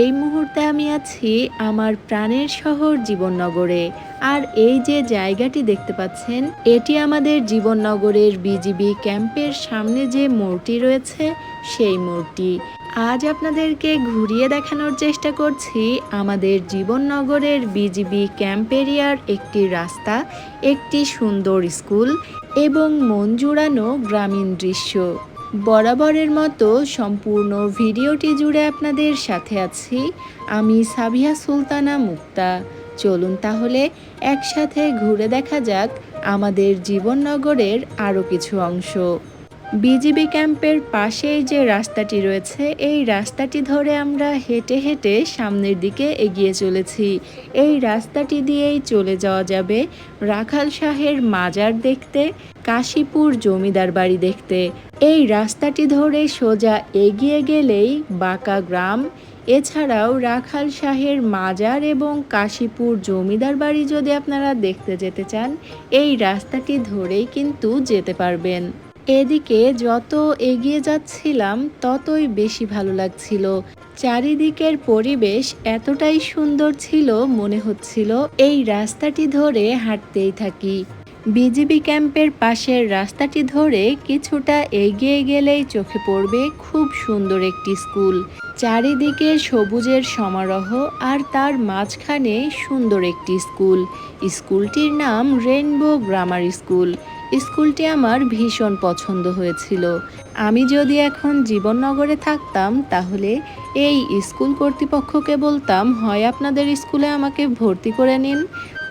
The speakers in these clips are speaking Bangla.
এই মুহূর্তে আমি আছি আমার প্রাণের শহর জীবননগরে। আর এই যে জায়গাটি দেখতে পাচ্ছেন, এটি আমাদের জীবননগরের বিজিবি ক্যাম্পের সামনে যে মোড়টি রয়েছে, সেই মোড়টি আজ আপনাদেরকে ঘুরিয়ে দেখানোর চেষ্টা করছি আমাদের জীবননগরের বিজিবি ক্যাম্প এরিয়ার একটি রাস্তা, একটি সুন্দর স্কুল এবং মন জুড়ানো গ্রামীণ দৃশ্য। বরাবরের মতো সম্পূর্ণ ভিডিওটি জুড়ে আপনাদের সাথে আছি আমি সাবিয়া সুলতানা মুক্তা। চলুন তাহলে একসাথে ঘুরে দেখা যাক আমাদের জীবননগরের আরও কিছু অংশ। বিজিবি ক্যাম্পের পাশেই যে রাস্তাটি রয়েছে, এই রাস্তাটি ধরে আমরা হেঁটে হেঁটে সামনের দিকে এগিয়ে চলেছি। এই রাস্তাটি দিয়েই চলে যাওয়া যাবে রাখাল শাহের মাজার দেখতে, কাশীপুর জমিদার বাড়ি দেখতে। এই রাস্তাটি ধরে সোজা এগিয়ে গেলেই বাঁকা গ্রাম। এছাড়াও রাখাল শাহের মাজার এবং কাশীপুর জমিদার বাড়ি যদি আপনারা দেখতে যেতে চান, এই রাস্তাটি ধরেই কিন্তু যেতে পারবেন। এদিকে যত এগিয়ে যাচ্ছিলাম, ততই বেশি ভালো লাগছিল। চারিদিকের পরিবেশ এতটাই সুন্দর ছিল মনে হচ্ছিল এই রাস্তাটি ধরে হাঁটতেই থাকি। বিজিবি ক্যাম্পের পাশের রাস্তাটি ধরে কিছুটা এগিয়ে গেলেই চোখে পড়বে খুব সুন্দর একটি স্কুল। চারিদিকে সবুজের সমারোহ আর তার মাঝখানে সুন্দর একটি স্কুল। স্কুলটির নাম রেনবো গ্রামার স্কুল। স্কুলটি আমার ভীষণ পছন্দ হয়েছিল। আমি যদি এখন জীবননগরে থাকতাম, তাহলে এই স্কুল কর্তৃপক্ষকে বলতাম, হয় আপনাদের স্কুলে আমাকে ভর্তি করে নিন,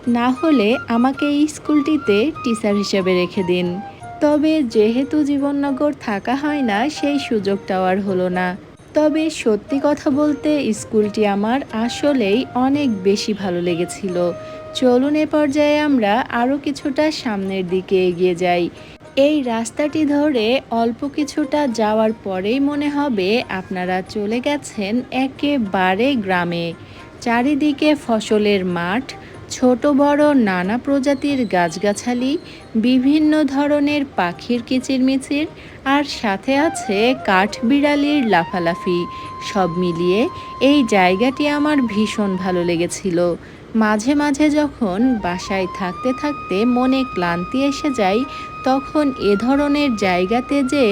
না হলে আমাকে এই স্কুলটিতে টিচার হিসেবে রেখে দিন। তবে যেহেতু জীবননগর থাকা হয় না, সেই সুযোগটাও আর হলো না। তবে সত্যি কথা বলতে স্কুলটি আমার আসলেই অনেক বেশি ভালো লেগেছিল। চলুন এ পর্যায়ে আমরা আরও কিছুটা সামনের দিকে এগিয়ে যাই। এই রাস্তাটি ধরে অল্প কিছুটা যাওয়ার পরেই মনে হবে আপনারা চলে গেছেন একেবারে গ্রামে। চারিদিকে ফসলের মাঠ ছোট বড় নানা প্রজাতির গাছগাছালি, বিভিন্ন ধরনের পাখির কিচিরমিচির, আর সাথে আছে কাঠবিড়ালির লাফালাফি। সব মিলিয়ে এই জায়গাটি আমার ভীষণ ভালো লেগেছিল। মাঝে মাঝে যখন বাসায় থাকতে থাকতে মনে ক্লান্তি এসে যায়, তখন এ ধরনের জায়গাতে যে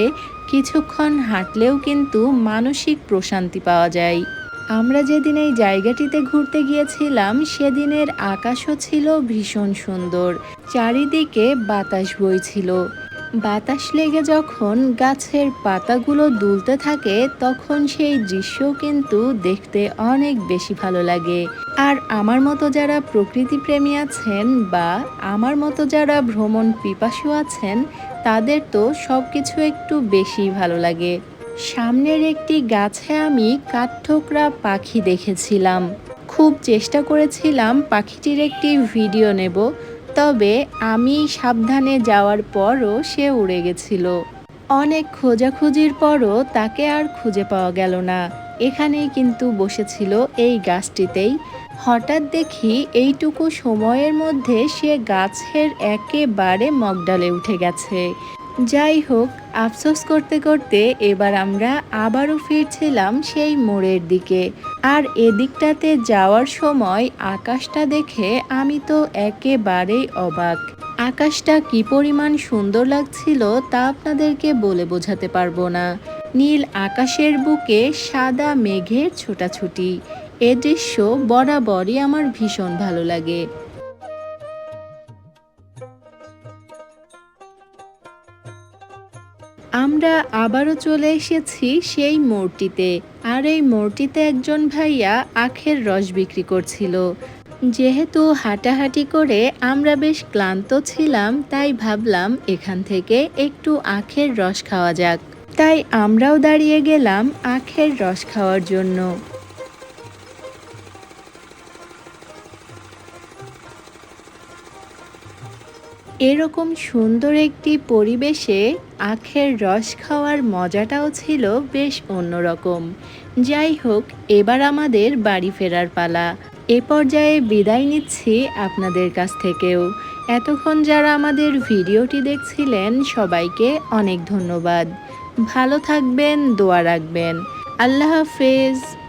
কিছুক্ষণ হাঁটলেও কিন্তু মানসিক প্রশান্তি পাওয়া যায়। আমরা যেদিন এই জায়গাটিতে ঘুরতে গিয়েছিলাম, সেদিনের আকাশও ছিল ভীষণ সুন্দর। চারিদিকে বাতাস বইছিল। বাতাস লেগে যখন গাছের পাতাগুলো দুলতে থাকে, তখন সেই দৃশ্য কিন্তু দেখতে অনেক বেশি ভালো লাগে। আর আমার মতো যারা প্রকৃতিপ্রেমী আছেন বা আমার মতো যারা ভ্রমণ পিপাসু আছেন, তাদের তো সব কিছু একটু বেশি ভালো লাগে। সামনের একটি গাছে আমি কাঠঠোকরা পাখি দেখেছিলাম। খুব চেষ্টা করেছিলাম পাখিটির একটি ভিডিও নেব, তবে আমি সাবধানে যাওয়ার পরও সে উড়ে গেছিল। অনেক খোঁজাখুঁজির পরও তাকে আর খুঁজে পাওয়া গেল না। এখানেই কিন্তু বসেছিল এই গাছটিতেই। হঠাৎ দেখি এইটুকু সময়ের মধ্যে সে গাছের একেবারে মগডালে উঠে গেছে। যাই হোক, আফসোস করতে করতে এবার আমরা আবারও ফিরছিলাম সেই মোড়ের দিকে। আর এদিকটাতে যাওয়ার সময় আকাশটা দেখে আমি তো একেবারেই অবাক। আকাশটা কি পরিমাণ সুন্দর লাগছিল তা আপনাদেরকে বলে বোঝাতে পারব না। নীল আকাশের বুকে সাদা মেঘের ছোটাছুটি। এ দৃশ্য বরাবরই আমার ভীষণ ভালো লাগে। আমরা আবারও চলে এসেছি সেই মোড়টিতে আর এই মোড়টিতে একজন ভাইয়া আখের রস বিক্রি করছিল। যেহেতু হাঁটাহাঁটি করে আমরা বেশ ক্লান্ত ছিলাম, তাই ভাবলাম এখান থেকে একটু আখের রস খাওয়া যাক। তাই আমরাও দাঁড়িয়ে গেলাম আখের রস খাওয়ার জন্য। এরকম সুন্দর একটি পরিবেশে আখের রস খাওয়ার মজাটাও ছিল বেশ অন্যরকম। যাই হোক, এবার আমাদের বাড়ি ফেরার পালা। এ পর্যায়ে বিদায় নিচ্ছি আপনাদের কাছ থেকেও। এতক্ষণ যারা আমাদের ভিডিওটি দেখছিলেন, সবাইকে অনেক ধন্যবাদ। ভালো থাকবেন, দোয়া রাখবেন। আল্লাহ হাফেজ।